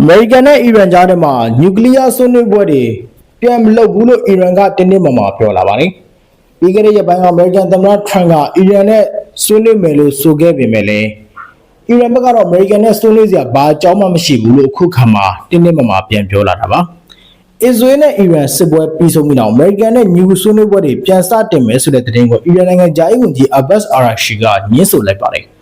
အမေရိကန်နဲ့အီရန်ကြားထဲမှာနျူကလ িয়ার ဆွေးနွေးပွဲတွေပြန်မလုပ်ဘူးလို့အီရန်ကတင်းတင်းမာမာပြောလာပါတယ်။ပြီးခဲ့တဲ့ရက်ပိုင်းကအမေရိကန်သမ္မတထရန့်ကအီရန်နဲ့ဆွေးနွေးမယ်လို့ဆိုခဲ့ပေမဲ့လည်းအီရန်ဘက်ကတော့အမေရိကန်နဲ့ဆွေးနွေးစရာဘာအကြောင်းမှမရှိဘူးလို့အခုခါမှာတင်းတင်းမာမာပြန်ပြောလာတာပါ။အစ္စရေးနဲ့အီရန်စစ်ပွဲပြီးဆုံးပြီးနောက်အမေရိကန်နဲ့နျူဆွေးနွေးပွဲတွေပြန်စတင်မယ်ဆိုတဲ့သတင်းကိုအီရန်နိုင်ငံဂျာအီဝန်ကြီးအဘတ်အာရာရှိကညှင်းဆိုလိုက်ပါတယ်။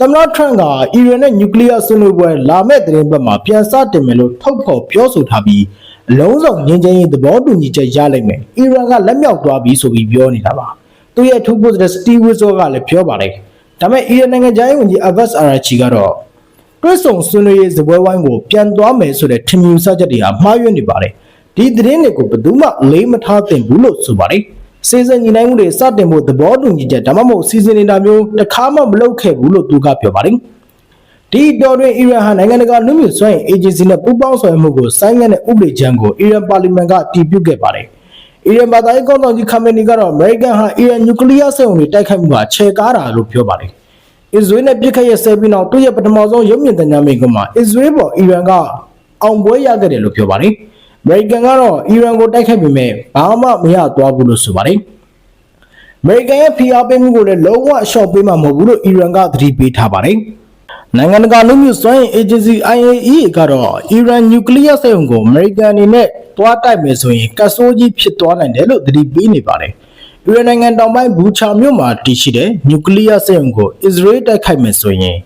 သမ္မတထရန့်ကအီရန်နဲ့နျူကလ িয়ার ဆွေးနွေးပွဲလာမယ့်သတင်းပတ်မှာပြန်စတင်မယ်လို့ထုတ်ဖော်ပြောဆိုထားပြီးအလုံးစုံငြင်းချင်ရေးသဘောတူညီချက်ရလိမ့်မယ်။အီရန်ကလက်မြောက်သွားပြီဆိုပြီးပြောနေတာပါ။သူရဲ့ထူးဖို့တဲ့စတီဝစ်ဇောကလည်းပြောပါတယ်။ဒါပေမဲ့အီရန်နိုင်ငံသားရေးဝန်ကြီးအဘတ်အာရာချီကတော့တွဲဆောင်ဆွေးနွေးရေးဇပွဲဝိုင်းကိုပြန်သွားမယ်ဆိုတဲ့ထင်မြင်စချက်တွေဟာမှားယွင်းနေပါတယ်။ဒီသတင်းတွေကိုဘယ်သူမှလေးမထားသင့်ဘူးလို့ဆိုပါတယ်။ စီစဉ်ညီနိုင်မှုတွေစတင်ဖို့သဘောတူညီချက်ဒါမှမဟုတ်စီစဉ်နေတာမျိုးတစ်ခါမှမလုပ်ခဲ့ဘူးလို့သူကပြောပါတယ်။ဒီတော်တွင်အီရန်ဟာနိုင်ငံတကာလူမျိုးစွမ်းအင်အေဂျင်စီနဲ့ပူးပေါင်းဆောင်ရွက်မှုကိုဆိုင်းငံ့တဲ့ဥပဒေကြမ်းကိုအီရန်ပါလီမန်ကတည်ပြုခဲ့ပါတယ်။အီရန်ဘာသာရေးကောင်းဆောင်ကြီးခါမနီကတော့အမေရိကန်ဟာအီရန်နျူကလ িয়ার စက်ရုံတွေတိုက်ခိုက်မှုကခြေကားတာလို့ပြောပါတယ်။အစ္စရေးနဲ့ပြစ်ခတ်ရဆဲပြီးနောက်သူ့ရဲ့ပထမဆုံးရုပ်မြင်သံကြားမိန့်ခွန်းမှာအစ္စရေးပေါ်အီရန်ကအောင်ပွဲရခဲ့တယ်လို့ပြောပါတယ်။ အမေရိကန်ကတော့အီရန်ကိုတိုက်ခိုက်ပေမဲ့ဘာမှမရသွားဘူးလို့ဆိုပါတယ်။ အမေရိကန်ရဲ့ဖိအားပေးမှုကိုလည်းလုံးဝအလျှော့ပေးမှာမဟုတ်ဘူးလို့အီရန်ကသတိပေးထားပါတယ်။နိုင်ငံတကာလူမျိုးစွမ်းအင်အေဂျင်စီ IAEA ကတော့အီရန်နျူကလ িয়ার စက်ရုံကိုအမေရိကန်အနေနဲ့တွားတိုက်မယ်ဆိုရင်ကတ်ဆိုးကြီးဖြစ်သွားနိုင်တယ်လို့သတိပေးနေပါတယ်။အီရန်နိုင်ငံတောင်ပိုင်းဘူချာမြို့မှာတည်ရှိတဲ့နျူကလ িয়ার စက်ရုံကိုအစ္စရေးတိုက်ခိုက်မယ်ဆိုရင်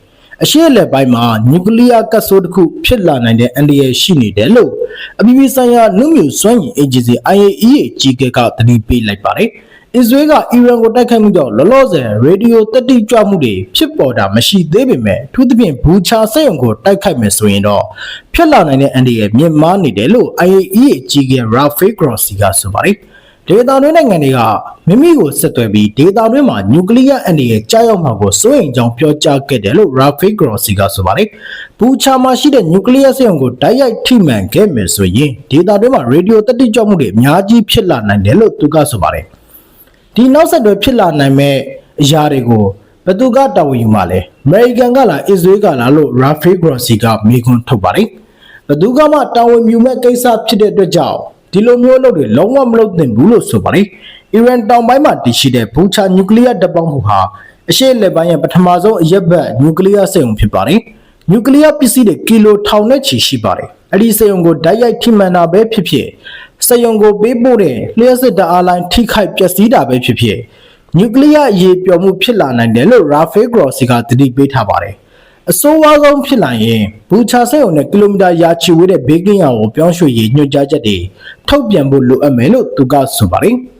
အရှေ့အလယ်ပိုင်းမှာနျူကလ িয়ার ကတ်ဆိုးတစ်ခုဖြစ်လာနိုင်တဲ့အန္တရာယ်ရှိနေတယ်လို့အပြည်ပြည်ဆိုင်ရာလူမျိုးစွမ်းအင်အေဂျင်စီ IAEA ကြီးကကသတိပေးလိုက်ပါတယ်။အစ္စရေးကအီရန်ကိုတိုက်ခိုက်မှုကြောင့်လောလောဆယ်ရေဒီယိုတက်တိကြွမှုတွေဖြစ်ပေါ်တာမရှိသေးပေမဲ့အထူးသဖြင့်ဘူချာစက်ရုံကိုတိုက်ခိုက်မယ်ဆိုရင်တော့ဖြစ်လာနိုင်တဲ့အန္တရာယ်မြင့်မားနေတယ်လို့ IAEA ကြီးကရာဖေးဂရော့စီကဆိုပါတယ် ဒေတာတွင်းနိုင်ငံတွေကမိမိကိုဆက်သွယ်ပြီးဒေတာတွင်းမှာနျူကလ িয়ার အန္တရာယ်ကြားရောက်မှာကိုစိုးရိမ်ကြောင်းပြောကြားခဲ့တယ်လို့ရာဖေးဂရော့စီကဆိုပါတယ်ဘူချာမှာရှိတဲ့နျူကလ িয়ার စက်ရုံကိုတိုက်ရိုက်ထိမှန်ခဲ့မယ်ဆိုရင်ဒေတာတွင်းမှာရေဒီယိုတက်တိကြွမှုတွေအများကြီးဖြစ်လာနိုင်တယ်လို့သူကဆိုပါတယ် ဒီနောက်ဆက်တွဲဖြစ်လာနိုင်မဲ့အရာတွေကိုဘယ်သူကတာဝန်ယူမှာလဲအမေရိကန်ကလားအစ္စရေးကလားလို့ Rafael Grossi ကမေးခွန်းထုတ်ပါတယ်ဘယ်သူကမှတာဝန်ယူမဲ့ကိစ္စဖြစ်တဲ့အတွက်ကြောင့် ဒီလိုမျိုးအလုပ်တွေလုံးဝမလုပ်သင့်ဘူးလို့ဆိုပါတယ်အီရန်တောင်ပိုင်းမှာတည်ရှိတဲ့ဘူချာနျူကလ িয়ার တပ်ပေါင်းမှုဟာအရှေ့အလယ်ပိုင်းရဲ့ပထမဆုံးအရက်ဘက်နျူကလ িয়ার စက်ရုံဖြစ်ပါတယ်နျူကလ িয়ার ပစ္စည်းတွေကီလိုထောင်နဲ့ချီရှိပါတယ်အဲ့ဒီစက်ရုံကိုဓာတ်ရိုက်ထိမှန်တာပဲဖြစ်ဖြစ်စက်ရုံကိုပေးပို့တဲ့လျှက်စစ်တအားလိုင်းထိခိုက်ပျက်စီးတာပဲဖြစ်ဖြစ်နျူကလ িয়ার အရေးပျော်မှုဖြစ်လာနိုင်တယ်လို့ Rafael Grossi ကသတိပေးထားပါတယ် အဆိုးဝါးဆုံးဖြစ်လာရင်ဘူချာစက်ရုံနဲ့ကီလိုမီတာရာချီဝေးတဲ့ဘေးကင်းရံကိုပြောင်းရွှေ့ရေးညွှန်ကြားချက်တွေထုတ်ပြန်ဖို့လိုအပ်မယ်လို့သူကဆိုပါတယ်။